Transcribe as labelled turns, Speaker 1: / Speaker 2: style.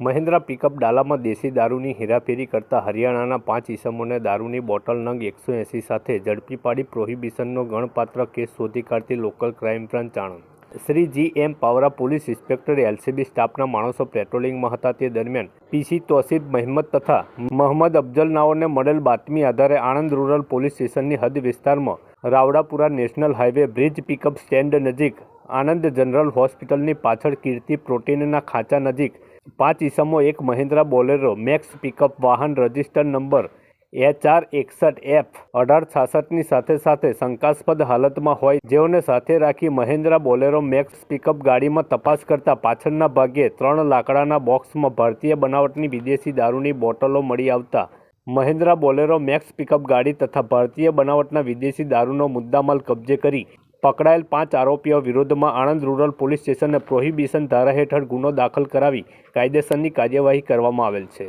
Speaker 1: Mahindra pickup ડાલામાં દેશી દારૂની હેરાફેરી કરતા હરિયાણાના પાંચ ઇસમોને દારૂની બોટલ નંગ એકસો એંસી સાથે ઝડપી પાડી પ્રોહિબિશનનો ગણપાત્ર કેસ શોધી કાઢતી local crime branch Anand Shri G M Pawara police inspector LCB સ્ટાફના માણસો પેટ્રોલિંગમાં હતા તે દરમિયાન પીસી તોસીફ મહેમદ તથા મોહમ્મદ અફજલ નાઓને મળેલ બાતમી આધારે આણંદ રૂરલ પોલીસ સ્ટેશનની હદ વિસ્તારમાં Rawdapura national highway bridge pickup stand નજીક આણંદ જનરલ હોસ્પિટલની પાછળ કીર્તિ પ્રોટીનના ખાંચા નજીક પાંચ ઇસમો, એક મહિન્દ્રા બોલેરો, મેક્સ પિકઅપ વાહન રજિસ્ટર નંબર એચ આર એકસઠ એફ, અઢાર છાસઠની સાથે સાથે શંકાસ્પદ હાલતમાં હોય, જેઓને સાથે રાખી મહિન્દ્રા બોલેરો, મેક્સ પિકઅપ ગાડીમાં તપાસ કરતા પાછળના ભાગે ત્રણ લાકડાના બોક્સમાં ભારતીય બનાવટની વિદેશી દારૂની બોટલો મળી આવતા મહિન્દ્રા બોલેરો, મેક્સ પિકઅપ ગાડી તથા ભારતીય બનાવટના વિદેશી દારૂનો મુદ્દામાલ કબજે કરી પકડાયેલ પાંચ આરોપીઓ વિરુદ્ધમાં આણંદ રૂરલ પોલીસ સ્ટેશને પ્રોહિબિશન ધારા હેઠળ ગુનો દાખલ કરાવી કાયદેસરની કાર્યવાહી કરવામાં આવેલ છે.